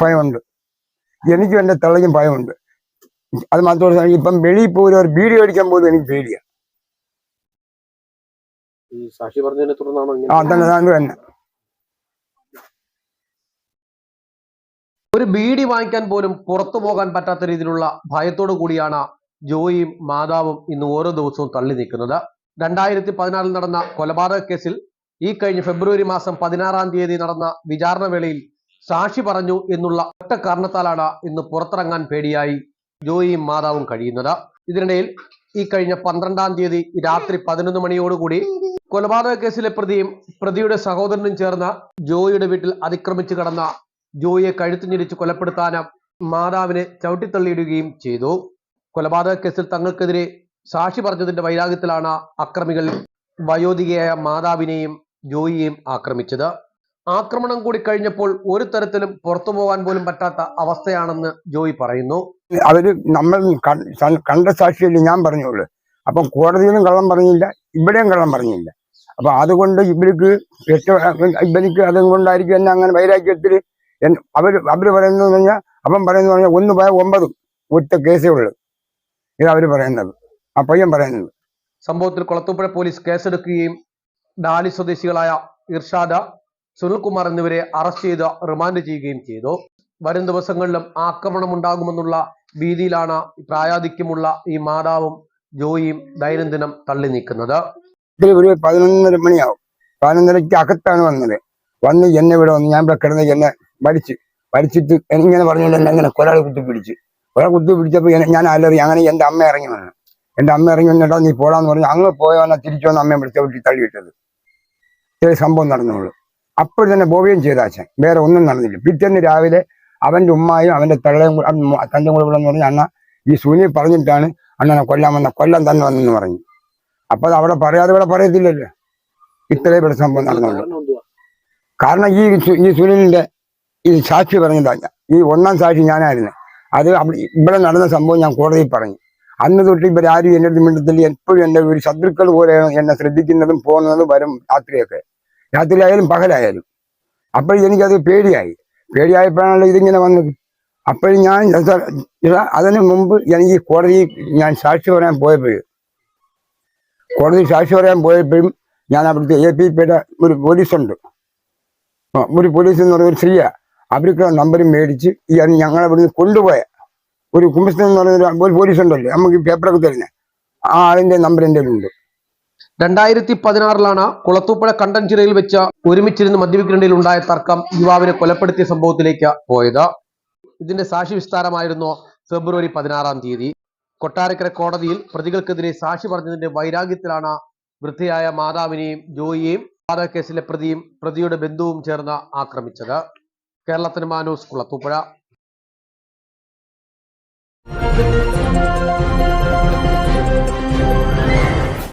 ഭയമുണ്ട്. എനിക്കും എന്റെ തള്ളയ്ക്കും ഭയമുണ്ട്. അത് മാത്രമല്ല ഇപ്പം വെളിയിൽ പോലും ഒരു ബീഡി അടിക്കാൻ പോലും എനിക്ക് പേടിയാണ് ഈ സാക്ഷി പറഞ്ഞതിനെ തുടർന്നാണോ ആ ഇങ്ങനെ തന്നെ തന്നെ. ഒരു ബീഡി വാങ്ങിക്കാൻ പോലും പുറത്തു പോകാൻ പറ്റാത്ത രീതിയിലുള്ള ഭയത്തോടു കൂടിയാണ് ജോയിയും മാതാവും ഇന്ന് ഓരോ ദിവസവും തള്ളി നിൽക്കുന്നത്. രണ്ടായിരത്തി പതിനാറിൽ നടന്ന കൊലപാതക കേസിൽ ഈ കഴിഞ്ഞ ഫെബ്രുവരി മാസം പതിനാറാം തീയതി നടന്ന വിചാരണ വേളയിൽ സാക്ഷി പറഞ്ഞു എന്നുള്ള ഒറ്റ കാരണത്താലാണ് ഇന്ന് പുറത്തിറങ്ങാൻ പേടിയായി ജോയിയും മാതാവും കഴിയുന്നത്. ഇതിനിടയിൽ ഈ കഴിഞ്ഞ പന്ത്രണ്ടാം തീയതി രാത്രി പതിനൊന്ന് മണിയോടുകൂടി കൊലപാതക കേസിലെ പ്രതിയും പ്രതിയുടെ സഹോദരനും ചേർന്ന ജോയിയുടെ വീട്ടിൽ അതിക്രമിച്ചു കടന്ന ജോയിയെ കഴുത്തു ഞെരിച്ച് കൊലപ്പെടുത്താനും മാതാവിനെ ചവിട്ടിത്തള്ളിയിടുകയും ചെയ്തു. കൊലപാതക കേസിൽ തങ്ങൾക്കെതിരെ സാക്ഷി പറഞ്ഞതിന്റെ വൈരാഗ്യത്തിലാണ് അക്രമികൾ വയോധികയായ മാതാവിനെയും ജോയിയെയും ആക്രമിച്ചത്. ആക്രമണം കൂടി കഴിഞ്ഞപ്പോൾ ഒരു തരത്തിലും പുറത്തു പോകാൻ പോലും പറ്റാത്ത അവസ്ഥയാണെന്ന് ജോയി പറയുന്നു. അവർ നമ്മൾ കണ്ട സാക്ഷിയല്ലേ ഞാൻ പറഞ്ഞോളൂ അപ്പം കോടതിയിലും കള്ളം പറഞ്ഞില്ല ഇവിടെയും കള്ളം പറഞ്ഞില്ല. അപ്പൊ അതുകൊണ്ട് ഇവർക്ക് ഇവനിക്ക് അതും കൊണ്ടായിരിക്കും എന്നെ അങ്ങനെ വൈരാഗ്യത്തിൽ അവർ അവർ പറയുന്നത് പറഞ്ഞാൽ അവൻ പറയുന്നത് പറഞ്ഞാൽ ഒന്ന് പോയ ഒമ്പതും ഒറ്റ കേസേ ഉള്ളു. ഇത് അവർ പറയുന്നത്. ആ പയ്യൻ പറയുന്നത്. സംഭവത്തിൽ കൊളത്തൂപ്പുഴ പോലീസ് കേസെടുക്കുകയും ഡാലി സ്വദേശികളായ ഇർഷാദ സുനിൽകുമാർ എന്നിവരെ അറസ്റ്റ് ചെയ്ത് റിമാൻഡ് ചെയ്യുകയും ചെയ്തു. വരും ദിവസങ്ങളിലും ആക്രമണം ഉണ്ടാകുമെന്നുള്ള ഭീതിയിലാണ് പ്രായാധിക്യമുള്ള ഈ മാതാവും ജോയിയും ദൈനംദിനം തള്ളി നീക്കുന്നത്. ഒരു പതിനൊന്നര മണിയാവും. പതിനൊന്നരയ്ക്ക് അകത്താണ് വന്നത്. വന്ന് എന്നെ ഇവിടെ വന്ന് ഞാൻ ഇവിടെ കിടന്ന് എന്നെ വലിച്ച് വലിച്ചിട്ട് ഇങ്ങനെ പറഞ്ഞുകൊണ്ട് എന്നെ അങ്ങനെ ഒരാൾ കുത്തി പിടിച്ച് ഒരാൾ കുത്തി പിടിച്ചപ്പോൾ ഞാൻ അലറി അങ്ങനെ എന്റെ അമ്മ ഇറങ്ങി വന്നു. എന്റെ അമ്മ ഇറങ്ങി വന്നിട്ടോ നീ പോടാന്ന് പറഞ്ഞു അങ്ങ് പോയാൽ തിരിച്ചു വന്ന് അമ്മയെ വിളിച്ച വിട്ടി തള്ളിയിട്ടത് ചെറിയ സംഭവം നടന്നുള്ളൂ. അപ്പോൾ തന്നെ പോവുകയും ചെയ്താച്ചൻ വേറെ ഒന്നും നടന്നില്ല. പിറ്റേന്ന് രാവിലെ അവന്റെ ഉമ്മായും അവന്റെ തള്ളയും തന്റെ കൂടെ എന്ന് പറഞ്ഞു അണ്ണ ഈ സുനി പറഞ്ഞിട്ടാണ് അണ്ണനെ കൊല്ലാൻ വന്ന കൊല്ലം തന്നെ വന്നെന്ന് പറഞ്ഞു. അപ്പൊ അത് അവിടെ പറയാതെ ഇവിടെ പറയത്തില്ലല്ലോ. ഇത്രയും ഇവിടെ സംഭവം നടന്നുള്ളൂ. കാരണം ഈ ഈ സുനിലിന്റെ ഈ സാക്ഷി പറഞ്ഞതാ ഈ ഒന്നാം സാക്ഷി ഞാനായിരുന്നു. അത് ഇവിടെ നടന്ന സംഭവം ഞാൻ കോടതിയിൽ പറഞ്ഞു. അന്ന് തൊട്ട് ഇവരാരും എന്റെ അടുത്ത് മിണ്ടത്തില്ല. എപ്പോഴും എന്റെ ഒരു ശത്രുക്കൾ പോലെയാണ് എന്നെ ശ്രദ്ധിക്കുന്നതും പോകുന്നതും വരും രാത്രിയൊക്കെ. രാത്രിയായാലും പകലായാലും. അപ്പോഴും എനിക്കത് പേടിയായി. പേടിയായപ്പോഴാണല്ലോ ഇതിങ്ങനെ വന്നത്. അപ്പോഴും ഞാൻ അതിന് മുമ്പ് എനിക്ക് കോടതി ഞാൻ സാക്ഷി പറയാൻ പോയപ്പോഴും കോടതി സാക്ഷി പറയാൻ പോയപ്പോഴും ഞാൻ അവിടുത്തെ എ പി പിയുടെ ഒരു പോലീസുണ്ട്. ഒരു പോലീസ് എന്ന് പറയുന്ന ഒരു സ്ത്രീയാ. അവർക്ക് നമ്പർ മേടിച്ച് ഈ ഞങ്ങളെ ഇവിടുന്ന് കൊണ്ടുപോയ ഒരു കുമ്പസ്ഥൻ എന്ന് പറയുന്ന ഒരു- പോലീസ് ഉണ്ടല്ലോ നമുക്ക് പേപ്പറൊക്കെ തരുന്നത് ആ ആളിന്റെ നമ്പർ എന്റെ ഉണ്ട് രണ്ടായിരത്തി പതിനാറിലാണ് കുളത്തൂപ്പുഴ കണ്ടൻചിറയിൽ വെച്ച് ഒരുമിച്ചിരുന്ന് മദ്യപിക്കുന്നതിൽ ഉണ്ടായ തർക്കം യുവാവിനെ കൊലപ്പെടുത്തിയ സംഭവത്തിലേക്ക് പോയത്. ഇതിന്റെ സാക്ഷി വിസ്താരമായിരുന്നു ഫെബ്രുവരി പതിനാറാം തീയതി. കൊട്ടാരക്കര കോടതിയിൽ പ്രതികൾക്കെതിരെ സാക്ഷി പറഞ്ഞതിന്റെ വൈരാഗ്യത്തിലാണ് വൃദ്ധയായ മാതാവിനെയും ജോയിയെയും കേസിലെ പ്രതിയും പ്രതിയുടെ ബന്ധുവും ചേർന്ന് ആക്രമിച്ചത്. കേരളത്തിന് മാനൂസ് കുളത്തൂപ്പുഴ.